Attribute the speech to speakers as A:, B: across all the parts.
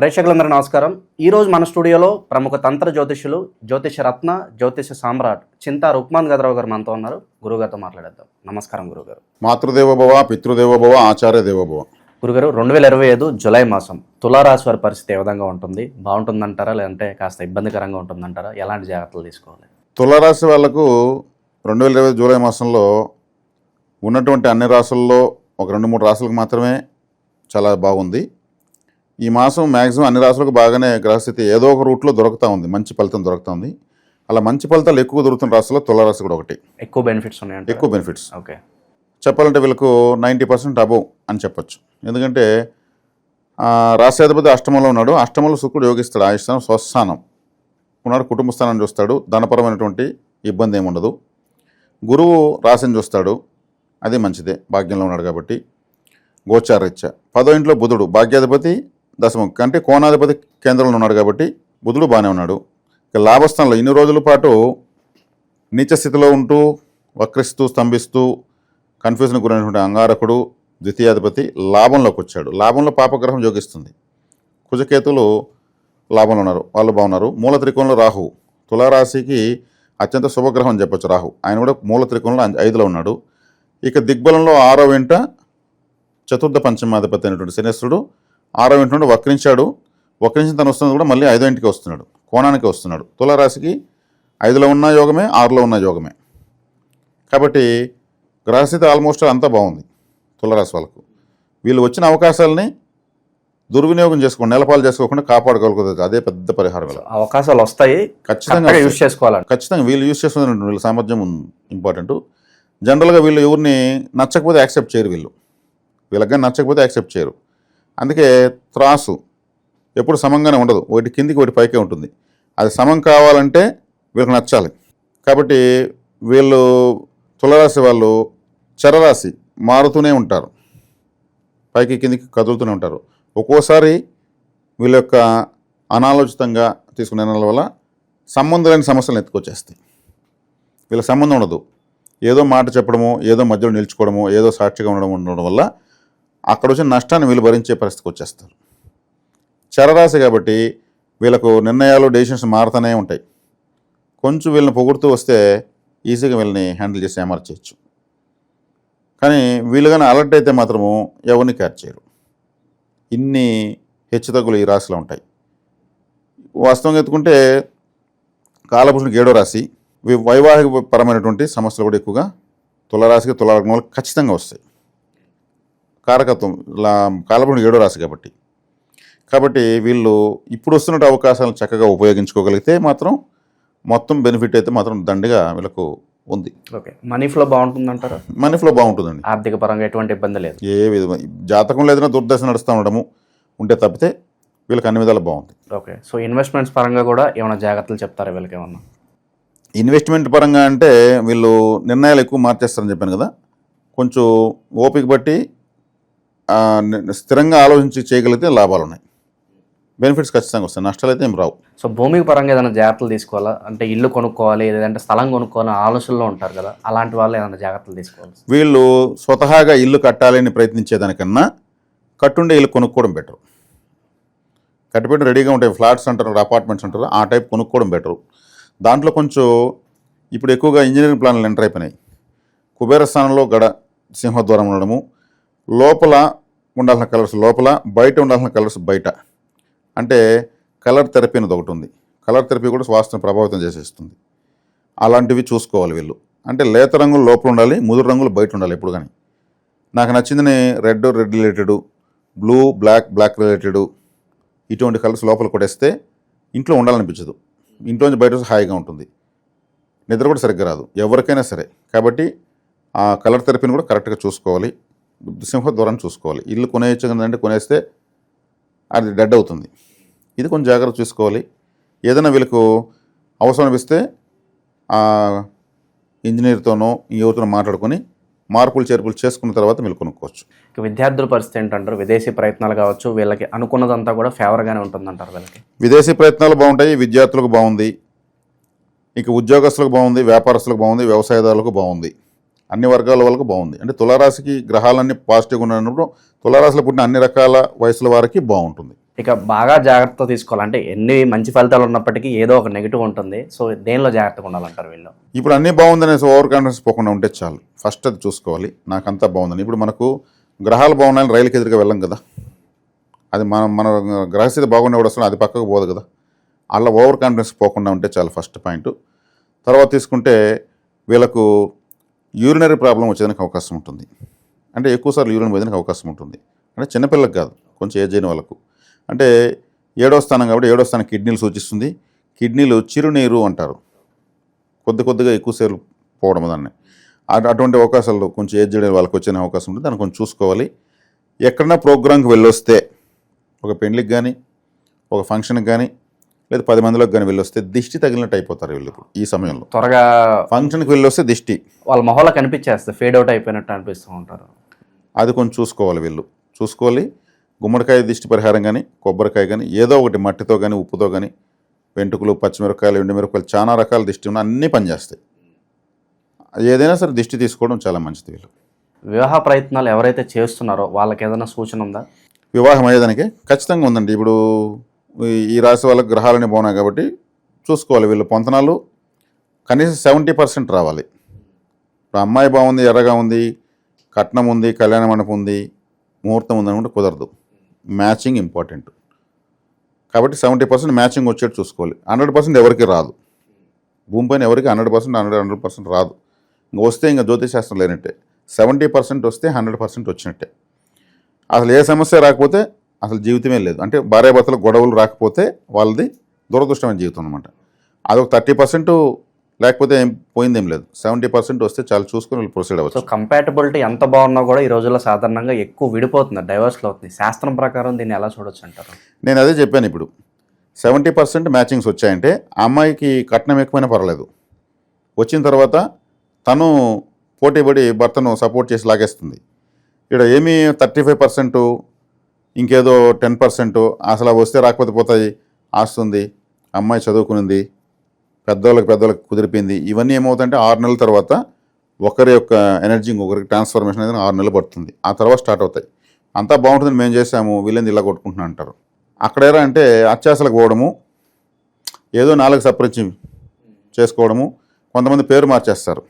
A: ప్రేక్షకులందరూ నమస్కారం. ఈరోజు మన స్టూడియోలో ప్రముఖ తంత్ర జ్యోతిష్యులు జ్యోతిష రత్న జ్యోతిష సామ్రాట్ చింతా రుక్మాన్ గదరావు గారు మనతో ఉన్నారు. గురుగారితో మాట్లాడేద్దాం. నమస్కారం గురుగారు.
B: మాతృదేవోభవ పితృదేవోభవ ఆచార్య దేవోభవ
A: గురుగారు రెండు వేల ఇరవై ఐదు జులై మాసం తులారాశి వారి పరిస్థితి ఏ విధంగా ఉంటుంది? బాగుంటుందంటారా? లేదంటే కాస్త ఇబ్బందికరంగా ఉంటుందంటారా? ఎలాంటి జాగ్రత్తలు తీసుకోవాలి?
B: తులారాశి వాళ్ళకు రెండు వేల ఇరవై జూలై మాసంలో ఉన్నటువంటి అన్ని రాసుల్లో ఒక రెండు మూడు రాసులకు మాత్రమే చాలా బాగుంది. ఈ మాసం మ్యాక్సిమం అన్ని రాసులకు బాగానే గ్రహస్థితి ఏదో ఒక రూట్లో దొరుకుతూ ఉంది. మంచి ఫలితం దొరుకుతూ ఉంది. అలా మంచి ఫలితాలు ఎక్కువ దొరుకుతున్న రాసుల్లో తులారాశి కూడా ఒకటి.
A: ఎక్కువ బెనిఫిట్స్ ఉన్నాయంటే
B: ఎక్కువ బెనిఫిట్స్
A: ఓకే.
B: చెప్పాలంటే వీళ్ళకు నైంటీ పర్సెంట్ అబోవ్ అని చెప్పొచ్చు. ఎందుకంటే రాశ్యాధిపతి అష్టమంలో ఉన్నాడు. అష్టమంలో శుక్రుడు యోగిస్తాడు. ఆయుష్స్థానం స్వస్థానం. ఉన్నాడు కుటుంబ స్థానం చూస్తాడు. ధనపరమైనటువంటి ఇబ్బంది ఏమి ఉండదు. గురువు రాశిని చూస్తాడు. అది మంచిదే. భాగ్యంలో ఉన్నాడు కాబట్టి. గోచారీత్య పదో ఇంట్లో బుధుడు. భాగ్యాధిపతి దశమం. అంటే కోణాధిపతి కేంద్రంలో ఉన్నాడు కాబట్టి బుధుడు బాగానే ఉన్నాడు. ఇక లాభస్థానంలో ఇన్ని రోజుల పాటు నీచ స్థితిలో ఉంటూ వక్రిస్తూ స్తంభిస్తూ కన్ఫ్యూజన్ గురైనటువంటి అంగారకుడు ద్వితీయాధిపతి లాభంలోకి వచ్చాడు. లాభంలో పాపగ్రహం యోగిస్తుంది. కుజకేతులు లాభంలో ఉన్నారు. వాళ్ళు బాగున్నారు. మూల త్రికోణంలో రాహు. తులారాశికి అత్యంత శుభగ్రహం అని చెప్పొచ్చు రాహు. ఆయన కూడా మూల త్రికోణంలో ఐదులో ఉన్నాడు. ఇక దిగ్బలంలో ఆరో వెంట చతుర్థ పంచమాధిపతి అయినటువంటి శనేశ్వరుడు ఆరో వెంట నుండి వక్రించాడు. వక్రించిన తను వస్తున్నది కూడా మళ్ళీ ఐదో ఇంటికి వస్తున్నాడు. కోణానికి వస్తున్నాడు. తులారాశికి ఐదులో ఉన్న యోగమే ఆరులో ఉన్న యోగమే. కాబట్టి గ్రహస్థితి ఆల్మోస్ట్ అంతా బాగుంది తులరాశి వాళ్ళకు. వీళ్ళు వచ్చిన అవకాశాలని దుర్వినియోగం చేసుకోండి నెలపాలు చేసుకోకుండా కాపాడుకోగలుగుతుంది అదే పెద్ద పరిహారం.
A: అవకాశాలు వస్తాయి.
B: ఖచ్చితంగా
A: యూజ్ చేసుకోవాలండి.
B: ఖచ్చితంగా వీళ్ళు యూజ్ చేస్తున్న వీళ్ళ సామర్థ్యం ఇంపార్టెంట్ జనరల్గా వీళ్ళు ఎవరిని నచ్చకపోతే యాక్సెప్ట్ చేయరు వీళ్ళు. వీళ్ళకి నచ్చకపోతే యాక్సెప్ట్ చేయరు. అందుకే త్రాసు ఎప్పుడు సమంగానే ఉండదు. ఒకటి కిందికి ఒకటి పైకే ఉంటుంది. అది సమం కావాలంటే వీళ్ళకి నచ్చాలి. కాబట్టి వీళ్ళు తులరాశి వాళ్ళు చరరాశి మారుతూనే ఉంటారు. పైకి కిందికి కదులుతూనే ఉంటారు. ఒక్కోసారి వీళ్ళ యొక్క అనాలోచితంగా తీసుకునే నిర్ణయాల వల్ల సంబంధం లేని సమస్యలు ఎత్తుకొచ్చేస్తాయి వీళ్ళ సంబంధం ఉండదు. ఏదో మాట చెప్పడము ఏదో మధ్యలో నిల్చుకోవడము ఏదో సాక్షిగా ఉండడం ఉండడం వల్ల అక్కడ వచ్చిన నష్టాన్ని వీళ్ళు భరించే పరిస్థితికి వచ్చేస్తారు. చరరాశి కాబట్టి వీళ్ళకు నిర్ణయాలు డెసిషన్స్ మారుతూనే ఉంటాయి. కొంచెం వీళ్ళని పొగుడుతూ వస్తే ఈజీగా వీళ్ళని హ్యాండిల్ చేసి అమర్చేయచ్చు కానీ వీళ్ళు కానీ అలర్ట్ అయితే మాత్రము ఎవరిని క్యాచ్ చేయరు. ఇన్ని హెచ్చుతగ్గులు ఈ రాశిలో ఉంటాయి. వాస్తవంగా ఎత్తుకుంటే కాలపురుషునికి ఏడో రాశి వైవాహిక పరమైనటువంటి సమస్యలు కూడా ఎక్కువగా తులరాశికి తులాలగ్నంలో ఖచ్చితంగా వస్తాయి. కారకత్వం కాలపురుషునికి ఏడో రాశి కాబట్టి. కాబట్టి వీళ్ళు ఇప్పుడు వస్తున్న అవకాశాలను చక్కగా ఉపయోగించుకోగలిగితే మాత్రం మొత్తం బెనిఫిట్ అయితే మాత్రం దండిగా వీళ్ళకు ఉంది.
A: ఓకే. మనీ ఫ్లో బాగుంటుందంటారా?
B: మనీ ఫ్లో బాగుంటుందండి.
A: ఆర్థిక పరంగా ఎటువంటి ఇబ్బంది లేదు.
B: ఏ విధమైన జాతకంలో ఏదైనా దుర్దశ నడుస్తూ ఉండడము ఉంటే తప్పితే వీళ్ళకి అన్ని విధాలు బాగుంది.
A: ఓకే. సో ఇన్వెస్ట్మెంట్స్ పరంగా కూడా ఏమైనా జాగ్రత్తలు చెప్తారా వీళ్ళకి ఏమన్నా?
B: ఇన్వెస్ట్మెంట్ పరంగా అంటే వీళ్ళు నిర్ణయాలు ఎక్కువ మార్చేస్తారని చెప్పాను కదా. కొంచెం ఓపిక బట్టి స్థిరంగా ఆలోచించి చేయగలిగితే లాభాలు ఉన్నాయి బెనిఫిట్స్ ఖచ్చితంగా వస్తాయి. నష్టాలు అయితే ఏం రావు.
A: సో భూమికి పరంగా ఏదైనా జాగ్రత్తలు తీసుకోవాలా? అంటే ఇల్లు కొనుక్కోవాలి లేదంటే స్థలం కొనుక్కోవాలని ఆలోచనలో ఉంటారు కదా అలాంటి వాళ్ళు ఏదైనా జాగ్రత్తలు తీసుకోవాలి?
B: వీళ్ళు స్వతహాగా ఇల్లు కట్టాలని ప్రయత్నించేదానికన్నా కట్టుండే ఇల్లు కొనుక్కోవడం బెటర్. కట్టిపెట్టి రెడీగా ఉంటాయి ఫ్లాట్స్ అంటారు అపార్ట్మెంట్స్ అంటారు ఆ టైప్ కొనుక్కోవడం బెటర్. దాంట్లో కొంచెం ఇప్పుడు ఎక్కువగా ఇంజనీరింగ్ ప్లాన్లు ఎంటర్ అయిపోయినాయి. కుబేర స్థానంలో గడ సింహద్వారం ఉండడము లోపల ఉండాల్సిన కలర్స్ లోపల బయట ఉండాల్సిన కలర్స్ బయట. అంటే కలర్ థెరపీ అనేది ఒకటి ఉంది. కలర్ థెరపీ కూడా శ్వాసను ప్రభావితం చేసేస్తుంది. అలాంటివి చూసుకోవాలి వీళ్ళు. అంటే లేత రంగులు లోపల ఉండాలి ముదురు రంగులు బయట ఉండాలి ఎప్పుడు కానీ. నాకు నచ్చిందని red red related blue black black related ఇటువంటి కలర్స్ లోపల కొట్టేస్తే ఇంట్లో ఉండాలనిపించదు. ఇంట్లోంచి బయట హాయిగా ఉంటుంది. నిద్ర కూడా సరిగ్గా రాదు. ఎవరికైనా సరే. కాబట్టి ఆ కలర్ థెరపీని కూడా కరెక్ట్గా చూసుకోవాలి. సింహ దూరాన్ని చూసుకోవాలి. ఇల్లు కొనేయచ్చంటే కొనేస్తే అది డెడ్ అవుతుంది. ఇది కొంచెం జాగ్రత్త చూసుకోవాలి. ఏదైనా వీళ్ళకు అవసరం అనిపిస్తే ఇంజనీర్తోనో ఎవరితోనో మాట్లాడుకొని మార్పులు చేర్పులు చేసుకున్న తర్వాత మీరు కొనుక్కోవచ్చు.
A: ఇక విద్యార్థుల పరిస్థితి ఏంటంటారు? విదేశీ ప్రయత్నాలు కావచ్చు వీళ్ళకి అనుకున్నదంతా కూడా ఫేవర్గానే ఉంటుందంటారు వీళ్ళకి.
B: విదేశీ ప్రయత్నాలు బాగుంటాయి విద్యార్థులకు బాగుంది ఇక ఉద్యోగస్తులకు బాగుంది వ్యాపారస్తులకు బాగుంది వ్యవసాయదారులకు బాగుంది. అన్ని వర్గాల వాళ్ళకు బాగుంది. అంటే తులారాశికి గ్రహాలన్నీ పాజిటివ్గా ఉన్నప్పుడు తులారాశిలో పుట్టిన అన్ని రకాల వయసుల వారికి బాగుంటుంది.
A: ఇక బాగా జాగ్రత్త తీసుకోవాలంటే ఎన్ని మంచి ఫలితాలు ఉన్నప్పటికీ ఏదో ఒక నెగిటివ్ ఉంటుంది. సో దేనిలో జాగ్రత్తగా ఉండాలంటారు వీళ్ళు?
B: ఇప్పుడు అన్నీ బాగుందనేసి ఓవర్ కాన్ఫిడెన్స్ పోకుండా ఉంటే చాలు. ఫస్ట్ అది చూసుకోవాలి. నాకంతా బాగుందని. ఇప్పుడు మనకు గ్రహాలు బాగున్నాయని రైలుకి ఎదురుగా వెళ్ళం కదా. అది మనం మన గ్రహస్థితి బాగున్నప్పుడు వస్తుంది అది పక్కకు పోదు కదా. అలా ఓవర్ కాన్ఫిడెన్స్ పోకుండా ఉంటే చాలు ఫస్ట్ పాయింట్ తర్వాత తీసుకుంటే వీళ్ళకు యూరినరీ ప్రాబ్లం వచ్చేదానికి అవకాశం ఉంటుంది. అంటే ఎక్కువసార్లు యూరిన్ పోయేదానికి అవకాశం ఉంటుంది. అంటే చిన్నపిల్లలకు కాదు కొంచెం ఏజ్ అయిన వాళ్ళకు. అంటే ఏడో స్థానం కాబట్టి ఏడో స్థానం కిడ్నీలు సూచిస్తుంది. కిడ్నీలు చిరునీరు అంటారు. కొద్ది కొద్దిగా ఎక్కువసేపు పోవడం దాన్ని. అటు- అటువంటి అవకాశాలు కొంచెం ఏజ్ చేయడం వాళ్ళకి వచ్చిన అవకాశం ఉంటుంది. దాన్ని కొంచెం చూసుకోవాలి. ఎక్కడన్నా ప్రోగ్రాంకి వెళ్ళొస్తే ఒక పెళ్ళికి కానీ ఒక ఫంక్షన్కి కానీ లేదా పది మందిలోకి కానీ వెళ్ళొస్తే దిష్టి తగిలినట్టు అయిపోతారు వీళ్ళు ఇప్పుడు ఈ సమయంలో.
A: త్వరగా
B: ఫంక్షన్కి వెళ్ళొస్తే దిష్టి.
A: వాళ్ళ మొహంలో కనిపించేస్తుంది ఫేడ్ అవుట్ అయిపోయినట్టు అనిపిస్తూ ఉంటారు.
B: అది కొంచెం చూసుకోవాలి వీళ్ళు. చూసుకోవాలి. గుమ్మడికాయ దిష్టి పరిహారం కానీ కొబ్బరికాయ కానీ ఏదో ఒకటి మట్టితో కానీ ఉప్పుతో కానీ వెంట్రుకలు పచ్చిమిరపకాయలు ఎండుమిరపకాయలు చాలా రకాల దిష్టి ఉన్నాయి అన్నీ పనిచేస్తాయి. ఏదైనా సరే దిష్టి తీసుకోవడం చాలా మంచిది వీళ్ళు.
A: వివాహ ప్రయత్నాలు ఎవరైతే చేస్తున్నారో వాళ్ళకి ఏదైనా సూచన ఉందా?
B: వివాహం అయ్యేదానికి ఖచ్చితంగా ఉందండి. ఇప్పుడు ఈ- రాశి వాళ్ళకి గ్రహాలని బాగున్నాయి కాబట్టి చూసుకోవాలి. వీళ్ళు పొంతనాలు కనీసం సెవెంటీ పర్సెంట్ రావాలి. ఇప్పుడు అమ్మాయి బాగుంది ఎర్రగా ఉంది కట్నం ఉంది కళ్యాణ మండపం ఉంది ముహూర్తం ఉంది అనుకుంటే కుదరదు. Matching important. కాబట్టి సెవెంటీ పర్సెంట్ మ్యాచింగ్ వచ్చేట్టు చూసుకోవాలి. హండ్రెడ్ పర్సెంట్ ఎవరికి రాదు. భూమిపైన ఎవరికి hundred percent hundred hundred percent రాదు. ఇంకా వస్తే ఇంకా జ్యోతిశాస్త్రం లేనట్టే. సెవెంటీ పర్సెంట్ వస్తే హండ్రెడ్ పర్సెంట్ వచ్చినట్టే. అసలు ఏ సమస్య రాకపోతే అసలు జీవితమే లేదు. అంటే భార్యాభర్తల గొడవలు రాకపోతే వాళ్ళది దురదృష్టమైన జీవితం అనమాట అదొక థర్టీ పర్సెంట్ లేకపోతే ఏం పోయిందేం లేదు. సెవెంటీ పర్సెంట్ వస్తే చాలా చూసుకొని వాళ్ళు ప్రొసీడ్ అవ్వచ్చు.
A: కంపాటబిలిటీ ఎంత బాగున్నా కూడా ఈ రోజుల్లో సాధారణంగా ఎక్కువ విడిపోతుంది. డైవర్స్లో అవుతుంది. శాస్త్రం ప్రకారం దీన్ని ఎలా చూడొచ్చు అంటారు?
B: నేను అదే చెప్పాను ఇప్పుడు. సెవెంటీ పర్సెంట్ మ్యాచింగ్స్ వచ్చాయంటే ఆ అమ్మాయికి కట్నం ఎక్కువైనా పర్వాలేదు. వచ్చిన తర్వాత తను పోటీపడి భర్తను సపోర్ట్ చేసి లాగేస్తుంది. ఇక్కడ ఏమీ థర్టీ ఫైవ్ పర్సెంట్ ఇంకేదో టెన్ పర్సెంట్ అసలు వస్తే రాకపోతే పోతాయి ఆస్తుంది. అమ్మాయి చదువుకునింది. పెద్దవాళ్ళకి పెద్దవాళ్ళకి కుదిరిపోయింది. ఇవన్నీ ఏమవుతాయంటే ఆరు నెలల తర్వాత ఒకరి యొక్క ఎనర్జీ ఇంకొకరికి ట్రాన్స్ఫర్మేషన్ అనేది ఆరు నెలలు పడుతుంది. ఆ తర్వాత స్టార్ట్ అవుతాయి. అంతా బాగుంటుందని మేము చేసాము వీళ్ళని ఇలా కొట్టుకుంటున్నా అంటారు. అక్కడేరా అంటే అత్యాసలకు పోవడము ఏదో నాలుగు సపరించి చేసుకోవడము కొంతమంది పేరు మార్చేస్తారు.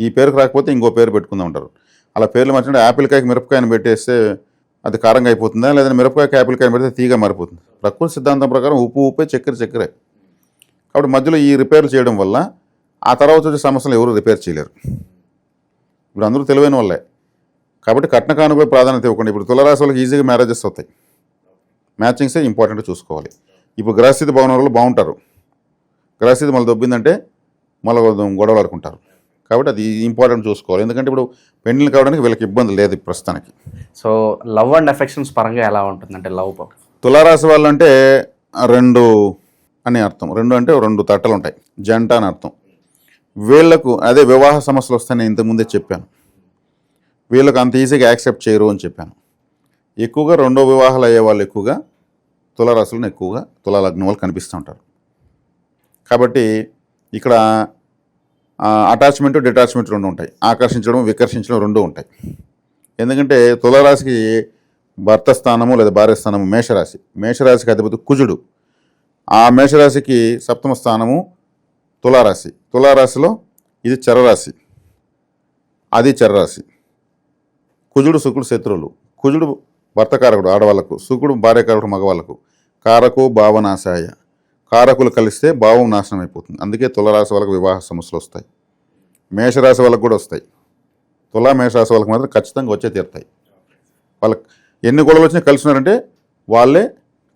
B: ఈ పేరుకు రాకపోతే ఇంకో పేరు పెట్టుకుందాం ఉంటారు అలా పేర్లు మార్చుకుంటే యాపిల్కాయకి మిరపకాయని పెట్టేస్తే అది కారంగా అయిపోతుందా? లేదా మిరపకాయ యాపిల్ కాయ పెడితే తీగ మారిపోతుంది. ప్రకృతి సిద్ధాంతం ప్రకారం ఉప్పు ఉప్పే చక్కెర చక్కెరే. కాబట్టి మధ్యలో ఈ రిపేర్లు చేయడం వల్ల ఆ తర్వాత వచ్చే సమస్యలు ఎవరు రిపేర్ చేయలేరు. ఇప్పుడు అందరూ తెలివైన వాళ్ళే. కాబట్టి కట్న కానుకపై ప్రాధాన్యత ఇవ్వకుండా. ఇప్పుడు తులరాశి వాళ్ళకి ఈజీగా మ్యారేజెస్ అవుతాయి మ్యాచింగ్సే ఇంపార్టెంట్ చూసుకోవాలి. ఇప్పుడు గ్రహస్థితి భవన వాళ్ళు బాగుంటారు. గ్రహస్థితి మళ్ళీ దొబ్బిందంటే మళ్ళీ గొడవలు ఆడుకుంటారు. కాబట్టి అది ఇంపార్టెంట్ చూసుకోవాలి. ఎందుకంటే ఇప్పుడు పెండ్లు కావడానికి వీళ్ళకి ఇబ్బంది లేదు ప్రస్తుతానికి.
A: సో లవ్ అండ్ ఎఫెక్షన్స్ పరంగా ఎలా ఉంటుంది? అంటే లవ్
B: తులారాశి వాళ్ళు అంటే రెండు అని అర్థం. రెండు అంటే రెండు తట్టలు ఉంటాయి. జంట అని అర్థం. వీళ్ళకు అదే వివాహ సమస్యలు వస్తాయని ఇంతకుముందే చెప్పాను. వీళ్ళకు అంత ఈజీగా యాక్సెప్ట్ చేయరు అని చెప్పాను. ఎక్కువగా రెండో వివాహాలు అయ్యే వాళ్ళు ఎక్కువగా తులారాశులను ఎక్కువగా తులా లగ్నం వాళ్ళు కనిపిస్తూ ఉంటారు. కాబట్టి ఇక్కడ అటాచ్మెంట్ డిటాచ్మెంట్ రెండు ఉంటాయి. ఆకర్షించడం వికర్షించడం రెండు ఉంటాయి. ఎందుకంటే తులారాశికి భర్త స్థానము లేదా భార్య స్థానము మేషరాశి. మేషరాశికి అధిపతి కుజుడు. ఆ మేషరాశికి సప్తమ స్థానము తులారాశి. తులారాశిలో ఇది చరరాశి. అది చరరాశి. కుజుడు శుక్రుడు శత్రువులు. కుజుడు భర్తకారకుడు ఆడవాళ్ళకు శుక్రుడు భార్యకారకుడు మగవాళ్ళకు కారకు భావనాశాయ. కారకులు కలిస్తే భావం నాశనం అయిపోతుంది. అందుకే తులరాశి వాళ్ళకి వివాహ సమస్యలు వస్తాయి. మేషరాశి వాళ్ళకు కూడా వస్తాయి. తులా మేషరాశి వాళ్ళకి మాత్రం ఖచ్చితంగా వచ్చే తీరుతాయి. వాళ్ళకి ఎన్ని గొడవలు వచ్చినా కలిసినారంటే వాళ్ళే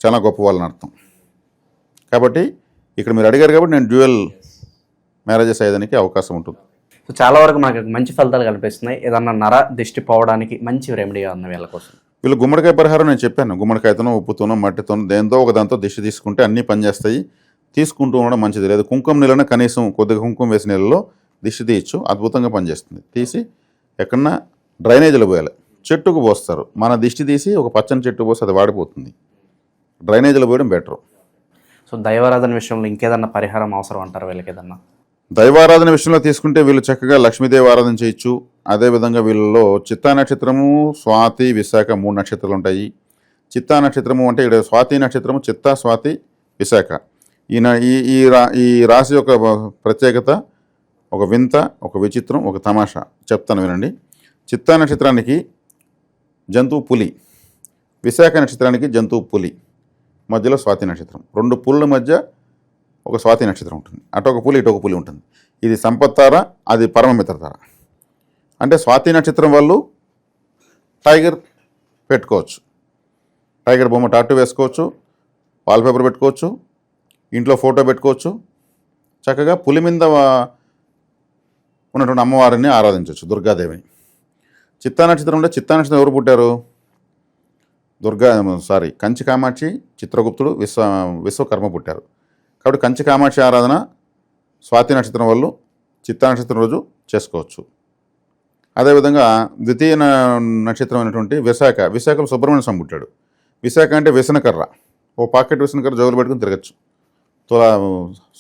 B: చాలా గొప్ప వాళ్ళని అర్థం. కాబట్టి ఇక్కడ మీరు అడిగారు కాబట్టి నేను డ్యూయల్ మ్యారేజెస్ అయ్యేదానికి అవకాశం ఉంటుంది.
A: సో చాలా వరకు మనకి మంచి ఫలితాలు కనిపిస్తున్నాయి. ఏదన్నా నర దిష్టి పోవడానికి మంచి రెమెడీగా ఉంది వీళ్ళ కోసం?
B: వీళ్ళు గుమ్మడికాయ పరిహారం నేను చెప్పాను. గుమ్మడికాయతోనో ఉప్పుతోనో మట్టితోనో దేంతో ఒక దాంతో దిష్టి తీసుకుంటే అన్నీ పనిచేస్తాయి. తీసుకుంటూ ఉండడం మంచిది. లేదు కుంకుమ నీళ్ళనే కనీసం కొద్దిగా కుంకుమ వేసిన నీళ్ళలో దిష్టి తీయచ్చు. అద్భుతంగా పనిచేస్తుంది. తీసి ఎక్కడన్నా డ్రైనేజీలో పోయాలి. చెట్టుకు పోస్తారు. మన దిష్టి తీసి ఒక పచ్చని చెట్టు పోసి అది వాడిపోతుంది. డ్రైనేజీలో పోయడం బెటర్.
A: సో దైవారాధన విషయంలో ఇంకేదన్నా పరిహారం అవసరం అంటారు వీళ్ళకి ఏదన్నా?
B: దైవారాధన విషయంలో తీసుకుంటే వీళ్ళు చక్కగా లక్ష్మీదేవి ఆరాధన చేయొచ్చు. అదేవిధంగా వీళ్ళలో చిత్తా నక్షత్రము స్వాతి విశాఖ మూడు నక్షత్రాలు ఉంటాయి. చిత్తా నక్షత్రము అంటే ఇక్కడ స్వాతి నక్షత్రము చిత్తా స్వాతి విశాఖ. ఈ ఈ ఈ రా ఈ రాశి యొక్క ప్రత్యేకత ఒక వింత ఒక విచిత్రం ఒక తమాషా. చెప్తాను వినండి. చిత్తా నక్షత్రానికి జంతువు పులి. విశాఖ నక్షత్రానికి జంతువు పులి. మధ్యలో స్వాతి నక్షత్రం. రెండు పుల్ల మధ్య ఒక స్వాతి నక్షత్రం ఉంటుంది. అటు ఒక పులి ఇటు ఒక పులి ఉంటుంది. ఇది సంపత్తార అది పరమమిత్రతార అంటే స్వాతి నక్షత్రం వాళ్ళు టైగర్ పెట్టుకోవచ్చు. టైగర్ బొమ్మ టాటూ వేసుకోవచ్చు వాల్పేపర్ పెట్టుకోవచ్చు ఇంట్లో ఫోటో పెట్టుకోవచ్చు. చక్కగా పులి మీద ఉన్నటువంటి అమ్మవారిని ఆరాధించవచ్చు దుర్గాదేవిని. చిత్తా నక్షత్రంలో చిత్తా నక్షత్రం ఎవరు పుట్టారు? దుర్గా సారీ కంచి కామాక్షి చిత్రగుప్తుడు విశ్వ విశ్వకర్మ పుట్టారు. కాబట్టి కంచి కామాక్షి ఆరాధన స్వాతి నక్షత్రం వాళ్ళు చిత్తా నక్షత్రం రోజు చేసుకోవచ్చు. అదేవిధంగా ద్వితీయ నక్షత్రం అయినటువంటి విశాఖ విశాఖలో సుబ్రహ్మణ్య స్వామి పుట్టాడు. విశాఖ అంటే విసనకర్ర ఓ పాకెట్ వ్యసనకర్ర జోగులు పెట్టుకుని తిరగచ్చు. తులా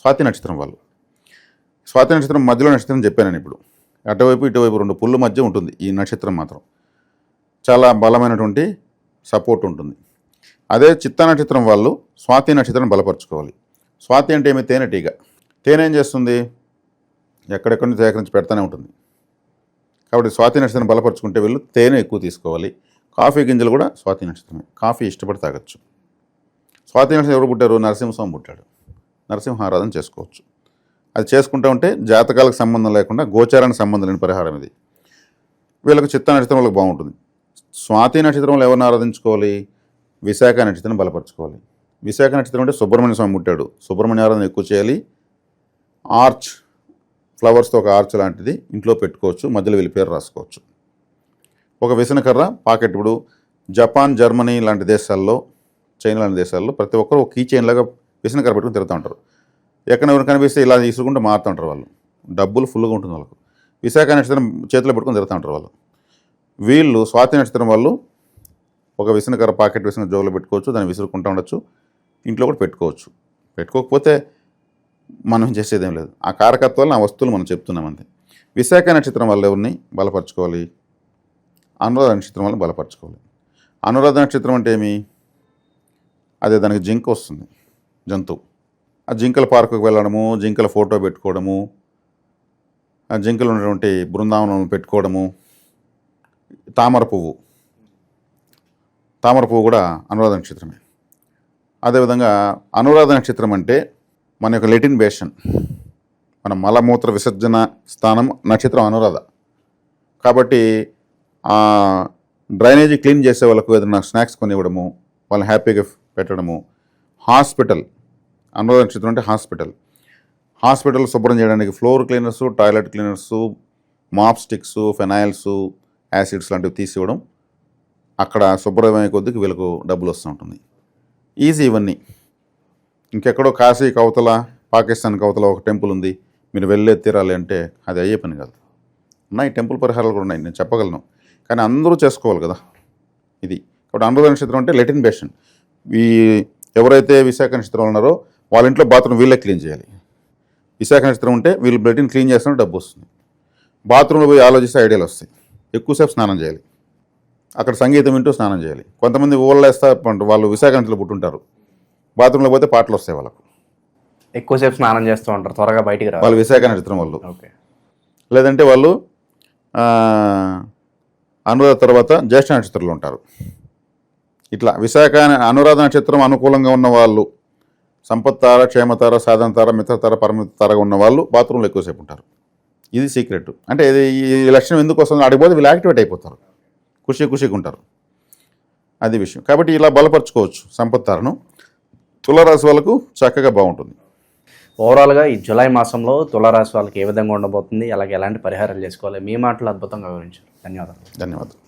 B: స్వాతి నక్షత్రం వాళ్ళు స్వాతి నక్షత్రం మధ్యలో నక్షత్రం చెప్పాను నేను ఇప్పుడు. అటువైపు ఇటువైపు రెండు పుల్ల మధ్య ఉంటుంది ఈ నక్షత్రం మాత్రం. చాలా బలమైనటువంటి సపోర్ట్ ఉంటుంది. అదే చిత్తా నక్షత్రం వాళ్ళు స్వాతి నక్షత్రం బలపరుచుకోవాలి. స్వాతి అంటే ఏమి? తేనెటీగ తేనె ఏం చేస్తుంది? ఎక్కడెక్కడి నుంచి సేకరించి పెడతానే ఉంటుంది. కాబట్టి స్వాతి నక్షత్రం బలపరుచుకుంటే వీళ్ళు తేనె ఎక్కువ తీసుకోవాలి. కాఫీ గింజలు కూడా స్వాతి నక్షత్రమే. కాఫీ ఇష్టపడి తాగొచ్చు. స్వాతి నక్షత్రం ఎవరు పుట్టారు? నరసింహస్వామి పుట్టాడు. నరసింహ ఆరాధన చేసుకోవచ్చు. అది చేసుకుంటా ఉంటే జాతకాలకు సంబంధం లేకుండా గోచారానికి సంబంధం లేని పరిహారం ఇది. వీళ్ళకి చిత్త నక్షత్రం వాళ్ళకి బాగుంటుంది. స్వాతి నక్షత్రంలో ఎవరిని ఆరాధించుకోవాలి? విశాఖ నక్షత్రం బలపరచుకోవాలి. విశాఖ నక్షత్రం అంటే సుబ్రహ్మణ్య స్వామి పుట్టాడు. సుబ్రహ్మణ్య ఆరాధన ఎక్కువ చేయాలి. ఆర్చ్ ఫ్లవర్స్తో ఒక ఆర్చ్ లాంటిది ఇంట్లో పెట్టుకోవచ్చు. మధ్యలో వీళ్ళ పేరు రాసుకోవచ్చు. ఒక విసనకర్ర పాకెట్. ఇప్పుడు జపాన్ జర్మనీ లాంటి దేశాల్లో చైనా లాంటి దేశాల్లో ప్రతి ఒక్కరు ఒక కీ చైన్ లాగా విసనకర్ర పెట్టుకుని తిరుగుతూ ఉంటారు. ఎక్కడ ఎవరు కనిపిస్తే ఇలా తీసుకుంటూ మారుతూ ఉంటారు వాళ్ళు. డబ్బులు ఫుల్గా ఉంటుంది వాళ్ళకు. విశాఖ నక్షత్రం చేతిలో పెట్టుకుని తిరుగుతూ ఉంటారు వాళ్ళు. వీళ్ళు స్వాతి నక్షత్రం వాళ్ళు ఒక విసనకర్ర పాకెట్ విసిన జోబులో పెట్టుకోవచ్చు. దాన్ని విసురుకుంటూ ఉండొచ్చు. ఇంట్లో కూడా పెట్టుకోవచ్చు. పెట్టుకోకపోతే మనం చేసేదేం లేదు. ఆ కారకత్వాలను ఆ వస్తువులు మనం చెప్తున్నాం అంతే. విశాఖ నక్షత్రం వల్ల ఎవరిని బలపరచుకోవాలి. అనురాధ నక్షత్రం వల్ల బలపరచుకోవాలి. అనురాధ నక్షత్రం అంటే ఏమి? అదే దానికి జింక వస్తుంది జంతువు. ఆ జింకల పార్కుకు వెళ్ళడము జింకల ఫోటో పెట్టుకోవడము ఆ జింకలు ఉన్నటువంటి బృందావనం పెట్టుకోవడము తామర పువ్వు. తామర పువ్వు కూడా అనురాధ నక్షత్రమే. అదేవిధంగా అనురాధ నక్షత్రం అంటే మన యొక్క లెటిన్ బేషన్ మన మలమూత్ర విసర్జన స్థానం నక్షత్రం అనురాధ. కాబట్టి డ్రైనేజీ క్లీన్ చేసే వాళ్ళకు ఏదైనా స్నాక్స్ కొని ఇవ్వడము వాళ్ళని హ్యాపీగా పెట్టడము హాస్పిటల్ అనురాధ నక్షత్రం అంటే హాస్పిటల్. హాస్పిటల్ శుభ్రం చేయడానికి floor cleaners toilet cleaners mop sticks phenyls acids లాంటివి తీసి ఇవ్వడం అక్కడ శుభ్రమయ్యే కొద్దికి వీళ్ళకు డబ్బులు వస్తూ ఉంటుంది. ఈజీ ఇవన్నీ. ఇంకెక్కడో కాశీ కవతల పాకిస్తాన్ కవతల ఒక టెంపుల్ ఉంది. మీరు వెళ్ళే తీరాలి అంటే అది అయ్యే పని కాదు. ఉన్నాయి టెంపుల్ పరిహారాలు కూడా ఉన్నాయి నేను చెప్పగలను. కానీ అందరూ చేసుకోవాలి కదా. ఇది. కాబట్టి అనురాధ నక్షత్రం అంటే లెటిన్ బేషన్. ఈ ఎవరైతే విశాఖ నక్షత్రం ఉన్నారో వాళ్ళ ఇంట్లో బాత్రూమ్ వీళ్ళే క్లీన్ చేయాలి. విశాఖ నక్షత్రం ఉంటే వీళ్ళు లెటిన్ క్లీన్ చేస్తున్న డబ్బు వస్తుంది. బాత్రూంలో పోయి ఆలోచిస్తే ఐడియాలు వస్తాయి. ఎక్కువసేపు స్నానం చేయాలి. అక్కడ సంగీతం వింటూ స్నానం చేయాలి. కొంతమంది ఊళ్ళో వేస్తా వాళ్ళు విశాఖ నక్షత్రంలో పుట్టుంటారు. బాత్రూంలో పోతే పాటలు వస్తాయి వాళ్ళకు.
A: ఎక్కువసేపు స్నానం చేస్తూ ఉంటారు త్వరగా బయటికి రావాలి
B: వాళ్ళు విశాఖ నక్షత్రం వాళ్ళు
A: ఓకే.
B: లేదంటే వాళ్ళు అనురాధ తర్వాత జ్యేష్ఠ నక్షత్రంలో ఉంటారు. ఇట్లా విశాఖ అనే అనురాధ నక్షత్రం అనుకూలంగా ఉన్న వాళ్ళు సంపత్తార క్షేమతార సాధనతార మిత్రతార పరమిత్రతారగా ఉన్న వాళ్ళు బాత్రూంలో ఎక్కువసేపు ఉంటారు. ఇది సీక్రెట్. అంటే ఇది ఈ లక్షణం ఎందుకు వస్తుంది అడిగిపోతే వీళ్ళు యాక్టివేట్ అయిపోతారు. ఖుషి ఖుషిగా ఉంటారు అది విషయం. కాబట్టి ఇలా బలపరచుకోవచ్చు సంపత్తారను తులరాశి వాళ్ళకు చక్కగా బాగుంటుంది.
A: ఓవరాల్గా ఈ జూలై మాసంలో తులారాశి వాళ్ళకి ఏ విధంగా ఉండబోతుంది అలాగే ఎలాంటి పరిహారాలు చేసుకోవాలి మీ మాటలు అద్భుతంగా వివరించారు. ధన్యవాదాలు.
B: ధన్యవాదాలు.